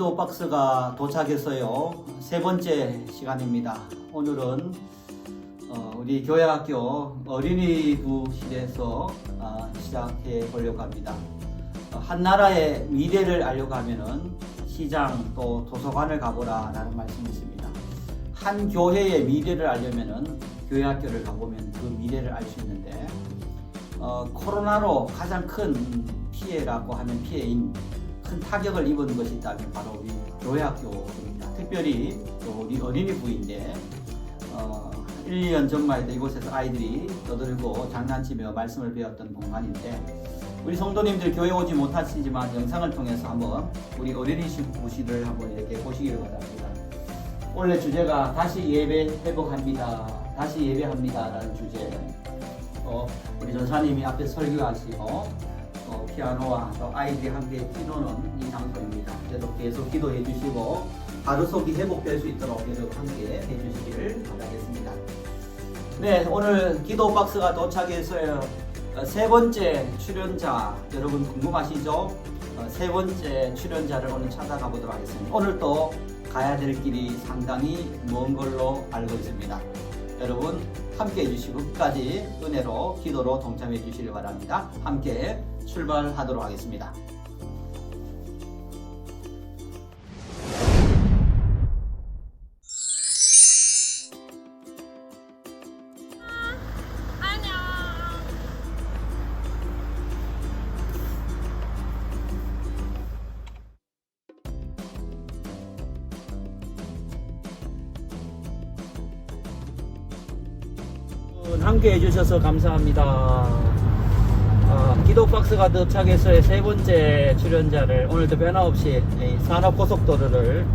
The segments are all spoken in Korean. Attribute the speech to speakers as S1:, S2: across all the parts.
S1: 기도 박스가 도착했어요. 세 번째 시간입니다. 오늘은 어, 우리 교회학교 어린이부실에서 아, 시작해 보려고 합니다. 어, 한 나라의 미래를 알려고 하면은 시장 또 도서관을 가보라 라는 말씀이 있습니다. 한 교회의 미래를 알려면은 교회학교를 가보면 그 미래를 알 수 있는데 어, 코로나로 가장 큰 피해라고 하면 피해인 큰 타격을 입은 것이 있다면 바로 우리 교회학교입니다. 특별히 또 우리 어린이부인데 어, 1, 2년 전만 해도 이곳에서 아이들이 떠들고 장난치며 말씀을 배웠던 공간인데 우리 성도님들 교회 오지 못하시지만 영상을 통해서 한번 우리 어린이부실을 한번 이렇게 보시기를 바랍니다. 원래 주제가 다시 예배 회복합니다. 다시 예배합니다 라는 주제. 어, 우리 전사님이 앞에 설교하시고 어, 피아노와 또 아이들이 함께 기도는 이 장소입니다. 그래도 계속 기도해 주시고 하루 속이 회복될 수 있도록 여러분 함께 해주시기를 바라겠습니다. 네, 오늘 기도 박스가 도착했어요. 어, 세 번째 출연자 여러분 궁금하시죠? 어, 세 번째 출연자를 오늘 찾아가 보도록 하겠습니다. 오늘 또 가야 될 길이 상당히 먼 걸로 알고 있습니다. 여러분 함께 해주시고 끝까지 은혜로 기도로 동참해 주시길 바랍니다. 함께 출발하도록 하겠습니다. 함께 해주셔서 감사합니다. 어, 기도 박스가 도착해서의 세 번째 출연자를 오늘도 변함없이 이 산업고속도로를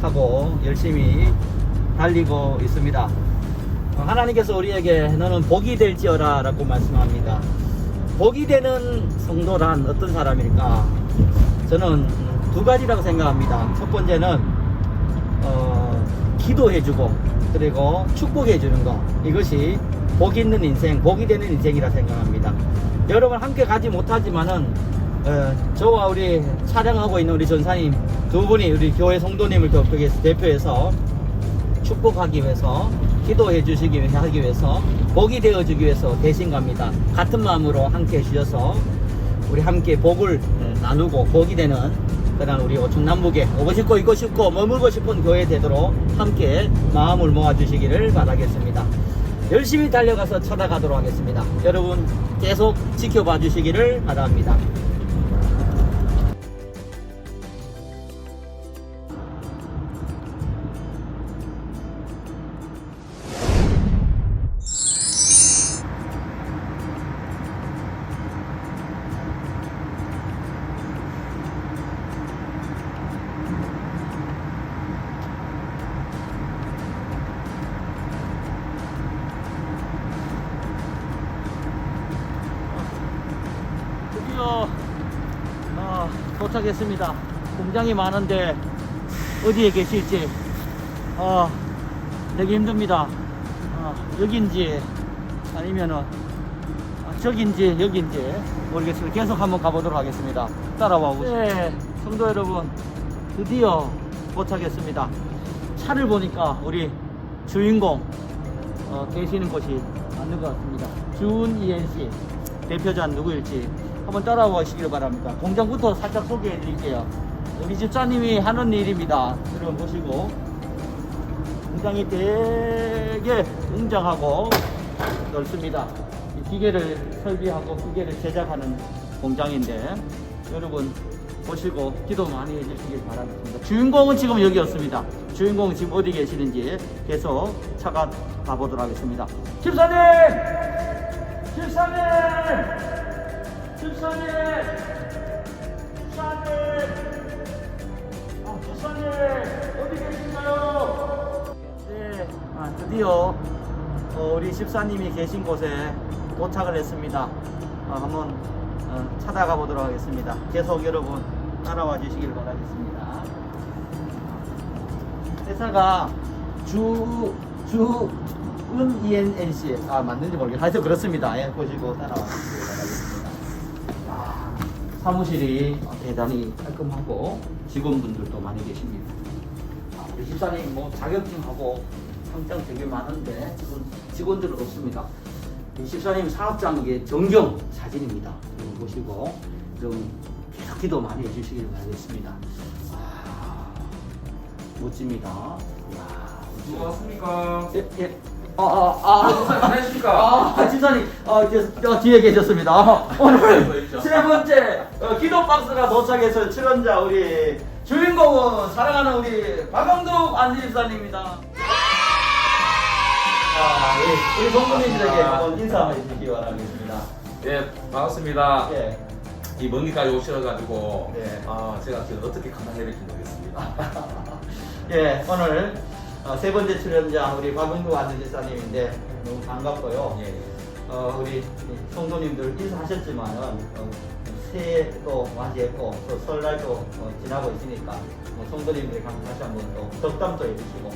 S1: 타고 열심히 달리고 있습니다. 어, 하나님께서 우리에게 너는 복이 될지어라 라고 말씀합니다. 복이 되는 성도란 어떤 사람일까? 저는 두 가지라고 생각합니다. 첫 번째는 어, 기도해주고 그리고 축복해주는 것 이것이 복 있는 인생, 복이 되는 인생이라 생각합니다. 여러분 함께 가지 못하지만은 어, 저와 우리 촬영하고 있는 우리 전사님 두 분이 우리 교회 성도님을 대표해서, 축복하기 위해서 기도해 주시기 위해 하기 위해서 복이 되어 주기 위해서 대신 갑니다. 같은 마음으로 함께 해 주셔서 우리 함께 복을 어, 나누고 복이 되는 그런 우리 오충남북에 오고 싶고 있고 싶고 머물고 싶은 교회 되도록 함께 마음을 모아 주시기를 바라겠습니다. 열심히 달려가서 찾아가도록 하겠습니다. 여러분 계속 지켜봐 주시기를 바랍니다. 도착했습니다. 공장이 많은데 어디에 계실지 어, 되게 힘듭니다. 어, 여긴지 아니면은 아, 저긴지 여긴지 모르겠습니다. 계속 한번 가보도록 하겠습니다. 따라와 보세요. 네, 성도 여러분 드디어 도착했습니다. 차를 보니까 우리 주인공 어, 계시는 곳이 맞는 것 같습니다. 준 이엔 씨 대표자 누구일지 한번 따라오시길 바랍니다. 공장부터 살짝 소개해 드릴게요. 우리 집사님이 하는 일입니다. 여러분 보시고 공장이 되게 웅장하고 넓습니다. 이 기계를 설비하고 기계를 제작하는 공장인데 여러분 보시고 기도 많이 해주시길 바라겠습니다. 주인공은 지금 여기였습니다. 주인공은 지금 어디 계시는지 계속 차가 가보도록 하겠습니다. 집사님! 집사님! 집사님! 집사님! 아, 집사님! 어디 계신가요? 네, 아, 드디어 어, 우리 집사님이 계신 곳에 도착을 했습니다. 어, 한번 어, 찾아가 보도록 하겠습니다. 계속 여러분 따라와 주시길 바라겠습니다. 회사가 주, 주, 은 ENNC. 아, 맞는지 모르겠어요. 하여튼 그렇습니다. 예, 보시고 따라와. 아, 사무실이 대단히 깔끔하고 직원분들도 많이 계십니다. 아, 우리 집사님 뭐 자격증하고 평장 되게 많은데 지금 직원들은 없습니다. 이 집사님 사업장 이게 정경 사진입니다. 보시고 좀 계속 기도 많이 해주시길 바라겠습니다. 아, 멋집니다. 이야,
S2: 수고하셨습니까?
S1: 예, 예. 아, 아, 아.
S2: 안녕하십니까?
S1: 아, 집사님, 어, 저, 저 뒤에 계셨습니다. 어, 오늘 세 번째 어, 기도 박스가 도착해서 출연자 우리 주인공은 사랑하는 우리 박영덕 안집사님입니다. 아, 우리, 우리 성도님들에게 한번 인사해 주시기 바라겠습니다.
S2: 예, 반갑습니다.
S1: 예.
S2: 이 먼 길까지 오셔가지고,
S1: 네.
S2: 아, 제가 지금 어떻게 감당해야 될지 모르겠습니다.
S1: 예, 오늘 어, 세 번째 출연자 우리 박영덕 안집사님인데 너무 반갑고요.
S2: 예, 예.
S1: 어, 우리 성도님들 인사하셨지만은 어, 새해도 맞이했고 또 설날도 어, 지나고 있으니까 뭐 성도님들에게 한번 다시 한번 또 덕담도 해주시고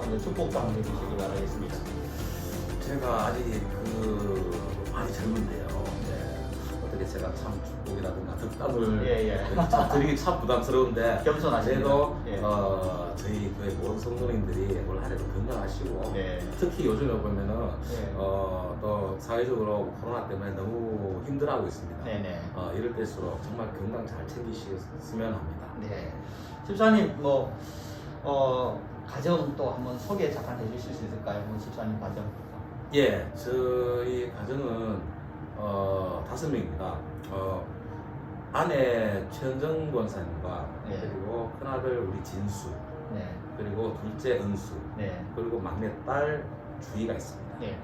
S1: 한번 축복도 한번 해주시기 바라겠습니다.
S2: 제가 아직 그, 많이 젊은데요. 예. 어떻게 제가 참 축복이라든가 덕담을
S1: 예, 예.
S2: 참 드리기 참 부담스러운데,
S1: 겸손하시네요.
S2: 그래도
S1: 예.
S2: 어, 저희 교회 모든 성도님들이 올 한해도 건강하시고,
S1: 네.
S2: 특히 요즘에 보면은
S1: 네.
S2: 어, 또 사회적으로 코로나 때문에 너무 힘들어하고 있습니다.
S1: 네네.
S2: 어, 이럴 때일수록 정말 건강 잘 챙기셨으면 합니다.
S1: 네. 집사님 뭐 어, 가정 또 한번 소개 잠깐 해주실 수 있을까요? 뭐 집사님 가정.
S2: 예, 저희 가정은 어, 다섯 명입니다. 어, 아내 최은정 권사님과
S1: 네.
S2: 그리고 큰아들 우리 진수
S1: 네.
S2: 그리고 둘째 은수
S1: 네.
S2: 그리고 막내딸 주희가 있습니다.
S1: 네.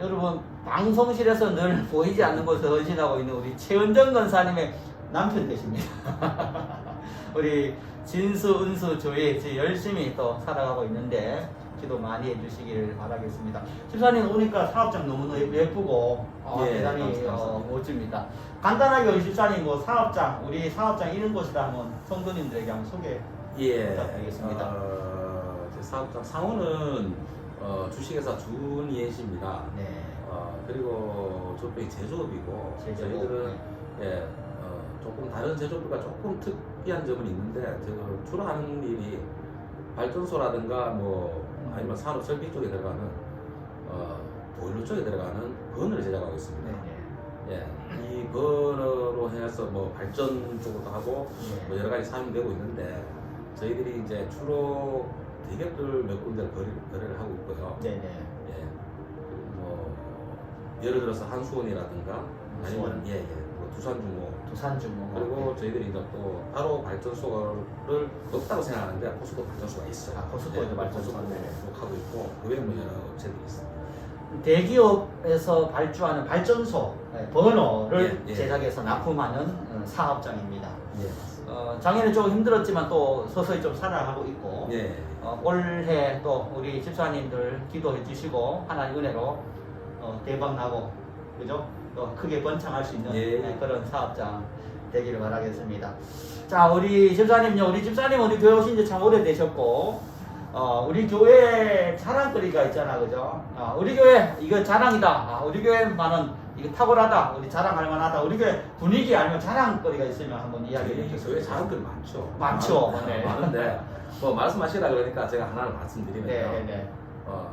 S1: 여러분 방송실에서 늘 보이지 않는 곳에 헌신하고 있는 우리 최은정 권사님의 남편 되십니다. 우리 진수, 은수, 조이 열심히 또 살아가고 있는데 기도 많이 해주시기를 바라겠습니다. 집사님 오니까 사업장 너무 예쁘고 어,
S2: 예,
S1: 대단히
S2: 감사합니다.
S1: 어, 멋집니다. 간단하게 우리 집사님 뭐 사업장 우리 사업장 이런 곳이다 한번 성도님들에게 한번 소개.
S2: 예,
S1: 부탁드리겠습니다.
S2: 어, 제 사업장 상호는 어, 주식회사 준이해십니다.
S1: 네.
S2: 어, 그리고 저쪽이 제조업이고
S1: 제조업.
S2: 저희들은 예, 어, 조금 다른 제조업과 조금 특이한 점은 있는데 제가 주로 하는 일이 발전소라든가 뭐 아니면 산업 설비 쪽에 들어가는 어, 보일러 쪽에 들어가는 버너를 제작하고 있습니다.
S1: 네.
S2: 예, 이 버너로 해서 뭐 발전 쪽으로도 하고
S1: 네.
S2: 뭐 여러 가지 사용이 되고 있는데 저희들이 이제 주로 대기업들 몇 군데를 거래, 거래를 하고 있고요.
S1: 네. 네.
S2: 예. 뭐 예를 들어서 한수원이라든가
S1: 한수원.
S2: 아니면 예예 뭐 두산중공
S1: 두산주모.
S2: 그리고 저희들이 이제 또 따로 발전소를 없다고 생각하는데 포스코 발전소가 있어요.
S1: 아, 포스코 이제 발전소가
S2: 포스코
S1: 네.
S2: 하고 있고 그 외에 뭐 여러 업체들이 있습니다.
S1: 대기업에서 발주하는 발전소 네, 버너를
S2: 예, 예.
S1: 제작해서 납품하는 어, 사업장입니다.
S2: 예.
S1: 어, 작년에 조금 힘들었지만 또 서서히 좀 살아가고 있고
S2: 예.
S1: 어, 올해 또 우리 집사님들 기도해 주시고 하나님 은혜로 어, 대박 나고 그죠? 또 크게 번창할 수 있는
S2: 예.
S1: 네, 그런 사업장 되기를 바라겠습니다. 자 우리 집사님요 우리 집사님 우리 교회 오신 지 참 오래되셨고 어, 우리 교회 자랑거리가 있잖아 그죠? 어, 우리 교회 이거 자랑이다 아, 우리 교회만은 이거 탁월하다 우리 자랑할 만하다 우리 교회 분위기 알면 자랑거리가 있으면 한번 이야기해
S2: 저희
S1: 주세요.
S2: 교회 자랑들이 많죠.
S1: 많죠.
S2: 많-
S1: 네.
S2: 많은데 뭐 말씀하시라 그러니까 제가 하나를 말씀드리면요.
S1: 네, 네, 네.
S2: 어,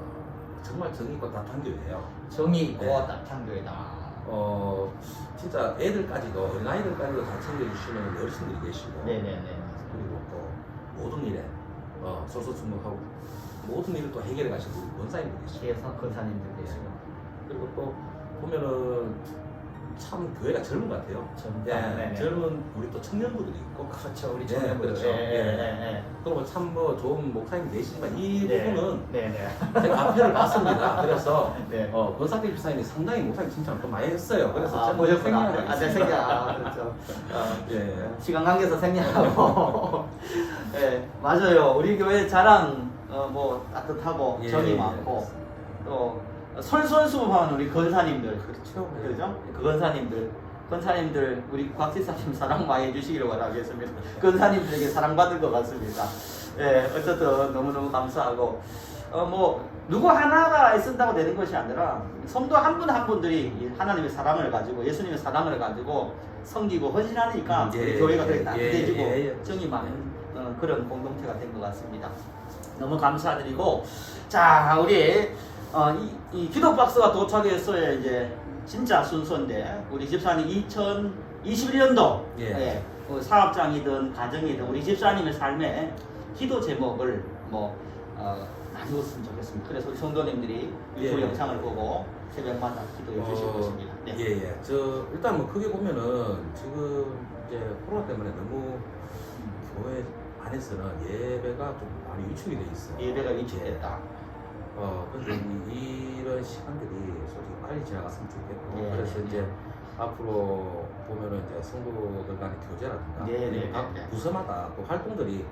S2: 정말 정이 있고 따뜻한 교회예요.
S1: 정이 있고
S2: 네.
S1: 따뜻한 교회다.
S2: 어 진짜 애들까지도 어린아이들까지도 다 챙겨주시는 어르신들이 계시고.
S1: 네네네.
S2: 그리고 또 모든 일에 어, 솔선수범하고 모든 일을 또 해결해 가시고 우리 원사님들 계시고.
S1: 뒤에서 권사님들 계시고.
S2: 그리고 또 보면은 참 교회가 젊은 것 같아요.
S1: 젊다.
S2: 예,
S1: 네네.
S2: 젊은 우리 또 청년부들이 있고
S1: 그렇죠 우리
S2: 네,
S1: 청년분들.
S2: 그렇죠.
S1: 예, 예,
S2: 예.
S1: 예,
S2: 그리고 참 뭐 좋은 목사님 되시지만 이
S1: 예. 네.
S2: 부분은
S1: 네네.
S2: 제가 앞에를 봤습니다. 그래서
S1: 네.
S2: 어, 권사님 집사님이 상당히 목사님 칭찬을 좀 많이 했어요. 그래서
S1: 아,
S2: 저는
S1: 보셨구나.
S2: 생략을
S1: 아, 네. 생략. 아, 그렇죠. 어,
S2: 예, 예.
S1: 시간 관계에서 생략하고. 예, 맞아요. 우리 교회 자랑, 어, 뭐, 따뜻하고,
S2: 예,
S1: 정이
S2: 예,
S1: 많고,
S2: 그렇습니다.
S1: 또, 설설수범하는 우리 권사님들.
S2: 그렇죠.
S1: 그죠? 그 권사님들. 권사님들, 우리 곽지사님 사랑 많이 해주시기를 바라겠습니다. 권사님들에게 사랑받을 것 같습니다. 예, 어쨌든 너무너무 감사하고. 어, 뭐 누구 하나가 쓴다고 되는 것이 아니라 성도 한 분 한 분들이 이 하나님의 사랑을 가지고 예수님의 사랑을 가지고 섬기고 헌신하니까
S2: 음, 예,
S1: 우리 교회가
S2: 예,
S1: 그렇게
S2: 예,
S1: 따뜻해지고
S2: 예, 예.
S1: 정이 많은 어, 그런 공동체가 된 것 같습니다. 너무 감사드리고 자 우리 어, 이, 이 기도 박스가 도착했어야 이제 진짜 순서인데 우리 집사님 2021년도
S2: 예.
S1: 그 사업장이든 가정이든 우리 집사님의 삶에 기도 제목을 뭐 어, 나누었으면 좋겠습니다. 그래서 우리 성도님들이 유튜브
S2: 예.
S1: 영상을 보고 새벽마다 기도해 주실
S2: 어,
S1: 것입니다. 네.
S2: 예, 예. 저 일단 뭐 크게 보면은 지금 이제 코로나 때문에 너무 교회 안에서는 예배가 좀 많이 위축이 돼 있어요.
S1: 예배가 위축됐다.
S2: 어, 근데 이- 이런 시간들이 솔직히 빨리 지나갔으면 좋겠고
S1: 예,
S2: 그래서
S1: 예.
S2: 이제 앞으로 보면은 이제 성도들 간의 교제라든가
S1: 네, 네,
S2: 각
S1: 네, 네.
S2: 부서마다 또 활동들이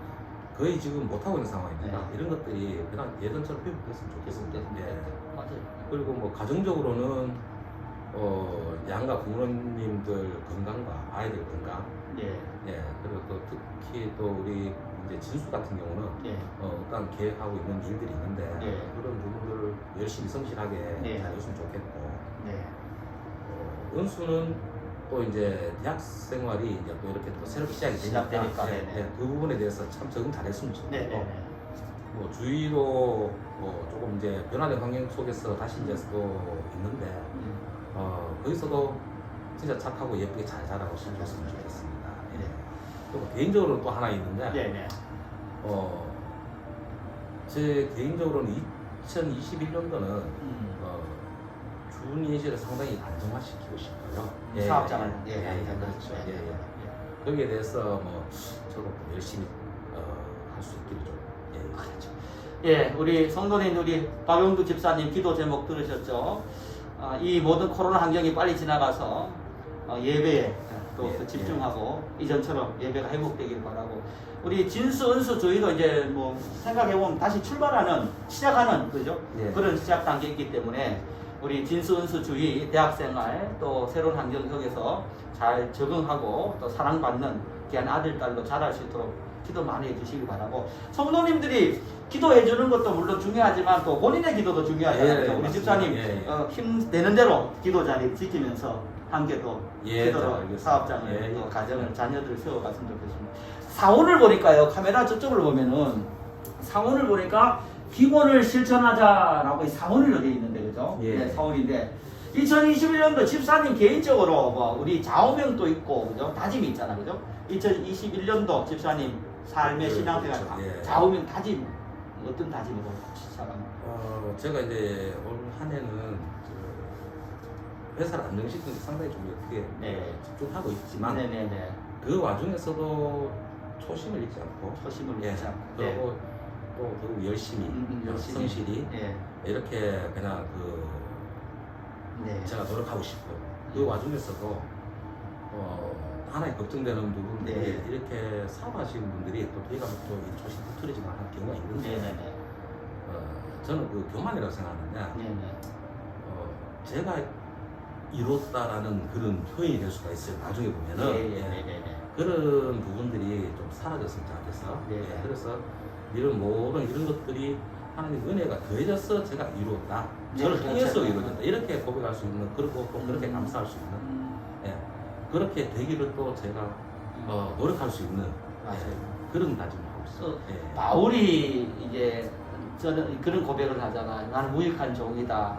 S2: 거의 지금 못 하고 있는 상황입니다.
S1: 네.
S2: 이런 것들이 그냥 예전처럼 회복됐으면 좋겠습니다. 예.
S1: 맞아요.
S2: 그리고 뭐 가정적으로는 어, 양가 부모님들 건강과 아이들 건강,
S1: 예.
S2: 예 그리고 또 특히 또 우리 이제 진수 같은 경우는
S1: 예.
S2: 어, 어떤 계획하고 있는 일들이 있는데
S1: 예.
S2: 그런 부분들을 열심히 성실하게
S1: 네.
S2: 잘했으면 좋겠고
S1: 네.
S2: 어, 은수는 또 이제 대학 생활이 이제 또 이렇게 또 새롭게 시작이 되니까
S1: 시작되니까,
S2: 예,
S1: 네네.
S2: 예, 그 부분에 대해서 참 적응 잘했으면 좋겠고
S1: 네. 네.
S2: 뭐 주위로 뭐 조금 이제 변화된 환경 속에서 다시 이제 또 있는데
S1: 음.
S2: 어, 거기서도 진짜 착하고 예쁘게 잘 자라고 싶었으면 좋겠습니다. 예. 그리고 개인적으로 또 하나 있는데
S1: 네. 네.
S2: 어, 제 개인적으로는 2021년도는
S1: 음.
S2: 어, 준 예시를 상당히 안정화시키고 싶어요.
S1: 사업장을
S2: 예,
S1: 예,
S2: 예,
S1: 예,
S2: 그렇죠.
S1: 예,
S2: 예, 예. 거기에 대해서 뭐 저도 또 열심히 어, 할 수 있기를 좀 예, 예.
S1: 그렇죠. 예, 우리 성도님 우리 박용두 집사님 기도 제목 들으셨죠? 아, 이 모든 코로나 환경이 빨리 지나가서 어, 예배에 또
S2: 예,
S1: 그 집중하고 이전처럼 예배가 회복되길 바라고 우리 진수 은수 저희도 이제 뭐 생각해 보면 다시 출발하는 시작하는 그죠?
S2: 예.
S1: 그런 시작 단계이기 때문에 우리 진수 은수 주의 대학생활 또 새로운 환경 속에서 잘 적응하고 또 사랑받는 귀한 아들 딸로 자랄 수 있도록 기도 많이 해주시기 바라고 성도님들이 기도해 주는 것도 물론 중요하지만 또 본인의 기도도 중요하잖아요.
S2: 예, 예,
S1: 우리. 집사님
S2: 예, 예.
S1: 어, 힘 되는 대로 기도 자리 지키면서 함께 또
S2: 예,
S1: 기도로. 사업장을
S2: 예,
S1: 또
S2: 예.
S1: 가정을 자녀들을 세워갔으면 좋겠습니다. 사원을 보니까요 카메라 저쪽을 보면은 사원을 보니까 기본을 실천하자라고 이 사원을 여기 있는데 그죠?
S2: 예.
S1: 네, 사원인데 2021년도 집사님 개인적으로 뭐 우리 좌우명도 있고 그죠? 다짐이 있잖아 그죠? 2021년도 집사님 삶의
S2: 그,
S1: 신앙생활
S2: 그렇죠. 예.
S1: 좌우명 다짐 어떤 다짐으로 시작합니까?
S2: 어, 제가 이제 올 한 해는 그 회사를 안정시키는 데 상당히 좀 어떻게
S1: 네.
S2: 집중하고 있지만
S1: 네네네
S2: 그 와중에서도 초심을 잃지 않고
S1: 초심을
S2: 예,
S1: 잃지 않고 네.
S2: 그리고 또 더욱 열심히,
S1: 음, 음, 열심히.
S2: 성실히
S1: 네.
S2: 이렇게 그냥 그
S1: 네.
S2: 제가 노력하고 싶어요. 그
S1: 음.
S2: 와중에서도 어, 하나의 걱정되는 부분들이
S1: 네.
S2: 이렇게 사업하시는 분들이 또 저희가 또이 조심 흐트러지거나 하는 경우가 있는데
S1: 네네네.
S2: 어, 저는 그 교만이라고 생각하는데
S1: 네네.
S2: 어, 제가 이뤘다라는 그런 표현이 될 수가 있어요. 나중에 보면은 예.
S1: 네네네.
S2: 그런 부분들이 좀 사라졌으면 좋겠어.
S1: 네.
S2: 예, 그래서 이런 모든 이런 것들이 하나님 은혜가 더해져서 제가 이루었다.
S1: 네,
S2: 저를
S1: 그렇죠.
S2: 통해서 이루어졌다. 이렇게 고백할 수 있는 그리고 또 그렇게
S1: 음.
S2: 감사할 수 있는
S1: 음,
S2: 예, 그렇게 되기를 또 제가 어, 노력할 수 있는
S1: 맞아요.
S2: 예, 그런 다짐을 하고 있어요.
S1: 어,
S2: 예.
S1: 바울이 이제 저는 그런 고백을 하잖아. 나는 무익한 종이다.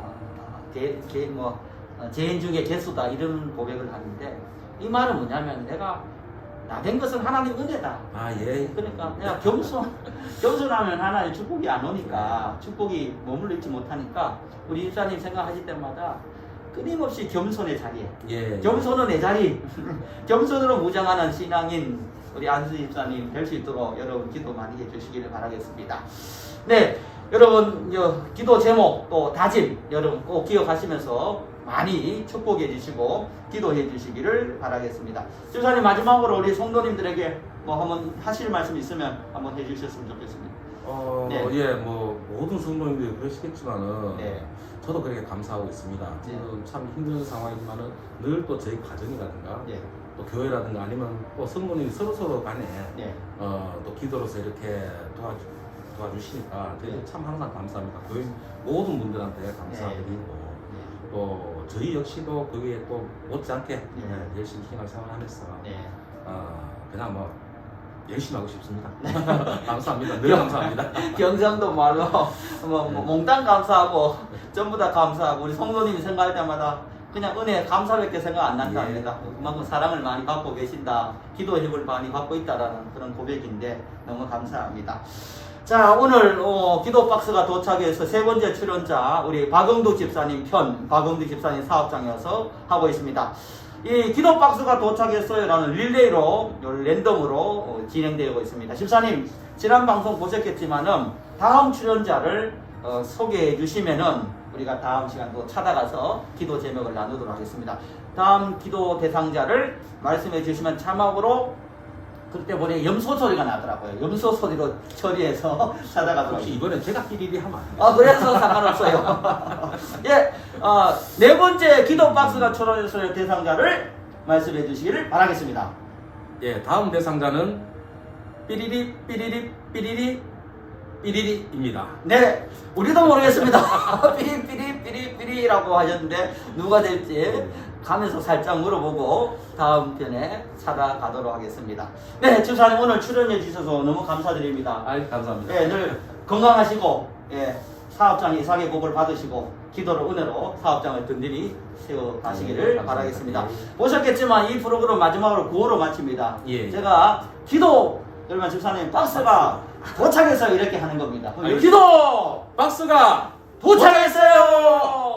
S1: 개, 개, 뭐 어, 죄인 중에 개수다 이런 고백을 하는데 이 말은 뭐냐면 내가 나 된 것은 하나님 은혜다.
S2: 아 예.
S1: 그러니까 내가 겸손 겸손하면 하나님 축복이 안 오니까 축복이 머물러 있지 못하니까 우리 집사님 생각하실 때마다 끊임없이 겸손의 자리에
S2: 예.
S1: 겸손은 내 자리 겸손으로 무장하는 신앙인 우리 안수 집사님 될 수 있도록 여러분 기도 많이 해주시기를 바라겠습니다. 네, 여러분 여, 기도 제목 또 다짐 여러분 꼭 기억하시면서 많이 축복해 주시고 기도해 주시기를 바라겠습니다. 집사님 마지막으로 우리 성도님들에게 뭐 한번 하실 말씀 있으면 한번 해주셨으면 좋겠습니다.
S2: 어,
S1: 네.
S2: 예, 뭐 모든 성도님들이 그러시겠지만은
S1: 네.
S2: 저도 그렇게 감사하고 있습니다.
S1: 네.
S2: 지금 참 힘든 상황이지만은 늘 또 저희 가정이라든가
S1: 네,
S2: 또 교회라든가 아니면 또 성도님이 서로 서로 간에
S1: 네,
S2: 어, 또 기도로서 이렇게 도와주 도와주시니까 저희
S1: 네.
S2: 참 항상 감사합니다. 거의 모든 분들한테 감사드리고 또 저희 역시도 거기에 또 못지않게 예, 열심히 생활생활하면서
S1: 네.
S2: 어, 그냥 뭐 열심히 하고 싶습니다. 감사합니다. 늘 감사합니다.
S1: 경상도 말로 뭐, 뭐 몽땅 감사하고 전부 다 감사하고 우리 성도님이 생각할 때마다 그냥 은혜 감사밖에 생각 안 난다
S2: 예.
S1: 합니다. 그만큼 사랑을 많이 받고 계신다. 기도 힘을 많이 받고 있다라는 그런 고백인데 너무 감사합니다. 자 오늘 어, 기도 박스가 도착해서 세 번째 출연자 우리 박영두 집사님 편 박영두 집사님 사업장이어서 하고 있습니다. 이 기도 박스가 도착했어요라는 릴레이로 요 랜덤으로 어, 진행되고 있습니다. 집사님 지난 방송 보셨겠지만은 다음 출연자를 어, 소개해 주시면은 우리가 다음 시간 또 찾아가서 기도 제목을 나누도록 하겠습니다. 다음 기도 대상자를 말씀해 주시면 자막으로 그때 보니 염소 소리가 나더라고요. 염소 소리로 처리해서 찾아가도록
S2: 혹시. 이번엔 제가 삐리리 하면 안 돼요?
S1: 아 그래서 상관없어요. 예, 어, 네 번째 기도 박스가 출연했을 대상자를 말씀해 주시기를 바라겠습니다.
S2: 예, 다음 대상자는 삐리리 삐리리 삐리리 삐리리입니다.
S1: 네, 우리도 모르겠습니다. 삐리 삐리 삐리 삐리라고 하셨는데 누가 될지 가면서 살짝 물어보고 다음 편에 찾아가도록 하겠습니다. 네, 주사님 오늘 출연해 주셔서 너무 감사드립니다.
S2: 아, 감사합니다.
S1: 예, 늘 건강하시고 예, 사업장 이상의 복을 받으시고 기도로 은혜로 사업장을 든든히 세워 가시기를
S2: 네.
S1: 바라겠습니다.
S2: 네.
S1: 보셨겠지만 이 프로그램 마지막으로 구호로 마칩니다.
S2: 예.
S1: 제가 기도 여러분 집사님 박스가 도착해서 이렇게 하는 겁니다.
S2: 아유.
S1: 기도
S2: 박스가
S1: 도착했어요.